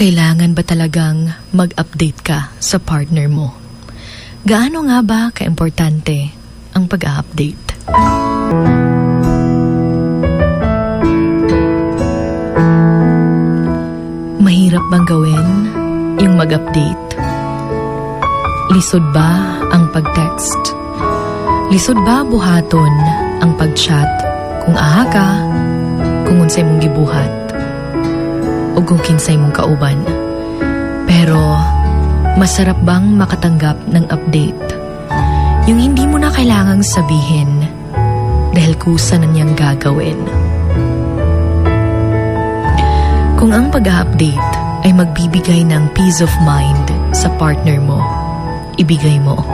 Kailangan ba talagang mag-update ka sa partner mo? Gaano nga ba kaimportante ang pag-update? Mahirap bang gawin yung mag-update? Lisod ba ang pag-text? Lisod ba buhaton ang pag-chat kung aha ka, kung unsay mong gibuhat, o kung kinsay mong kauban? Pero, masarap bang makatanggap ng update? Yung hindi mo na kailangang sabihin dahil kusa na niyang gagawin. Kung ang pag-update ay magbibigay ng peace of mind sa partner mo, ibigay mo.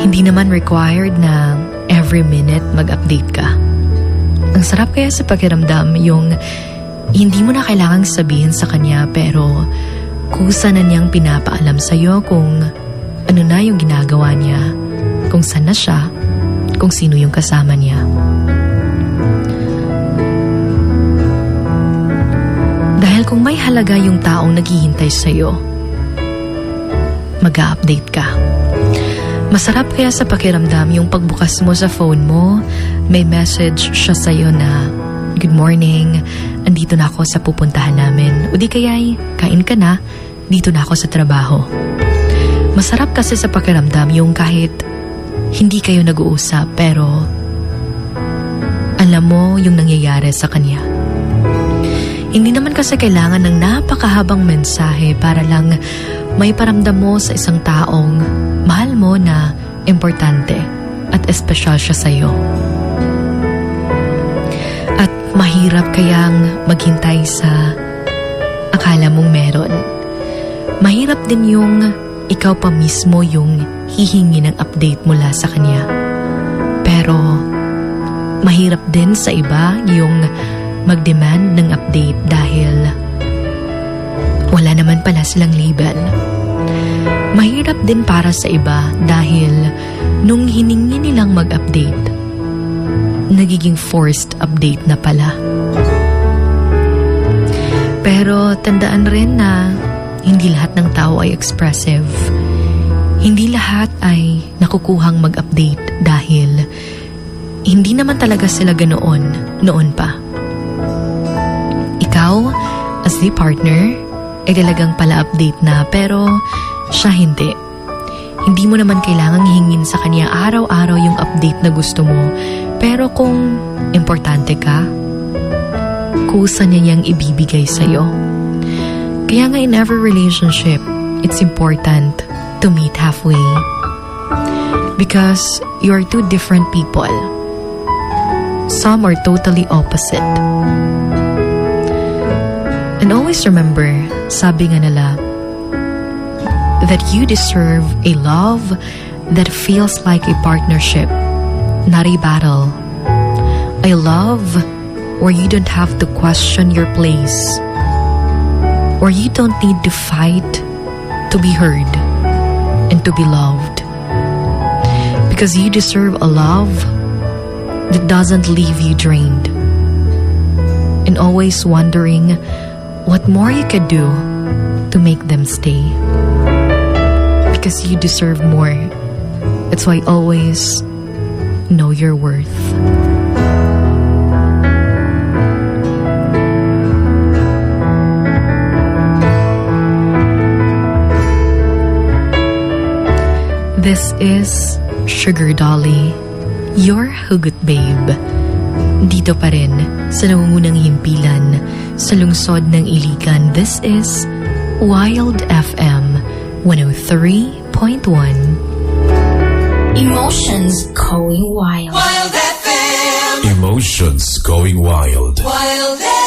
Hindi naman required na every minute mag-update ka. Ang sarap kaya sa pakiramdam yung hindi mo na kailangang sabihin sa kanya pero kusa na niyang pinapaalam sa'yo kung ano na yung ginagawa niya, kung saan na siya, kung sino yung kasama niya. Dahil kung may halaga yung taong naghihintay sa'yo, mag-update ka. Masarap kaya sa pakiramdam yung pagbukas mo sa phone mo, may message siya sa'yo na, Good morning, andito na ako sa pupuntahan namin. O di kaya'y, kain ka na, dito na ako sa trabaho. Masarap kasi sa pakiramdam yung kahit hindi kayo nag-uusap pero alam mo yung nangyayari sa kanya. Hindi naman kasi kailangan ng napakahabang mensahe para lang may paramdam mo sa isang taong mahal mo na importante at espesyal siya sa iyo. Mahirap kayang maghintay sa akala mong meron. Mahirap din yung ikaw pa mismo yung hihingi ng update mula sa kanya. Pero mahirap din sa iba yung mag-demand ng update dahil wala naman pala silang label. Mahirap din para sa iba dahil nung hiningi nilang mag-update, nagiging forced update na pala. Pero tandaan rin na hindi lahat ng tao ay expressive. Hindi lahat ay nakukuhang mag-update dahil hindi naman talaga sila ganoon noon pa. Ikaw, as the partner, ay talagang pala-update na pero siya hindi. Hindi mo naman kailangang hingin sa kanya araw-araw yung update na gusto mo. Pero kung importante ka, kusa niya niyang ibibigay sa'yo. Kaya nga in every relationship, it's important to meet halfway. Because you are two different people. Some are totally opposite. And always remember, sabi nga nila, that you deserve a love that feels like a partnership, not a battle. A love where you don't have to question your place, where you don't need to fight to be heard and to be loved. Because you deserve a love that doesn't leave you drained and always wondering what more you could do to make them stay. Because you deserve more. That's why always know your worth. This is Sugar Dolly, your hugot babe. Dito pa rin sa nangungunang himpilan sa lungsod ng Iligan. This is Wild FM 103.1. Emotions going wild. Emotions going wild. Wild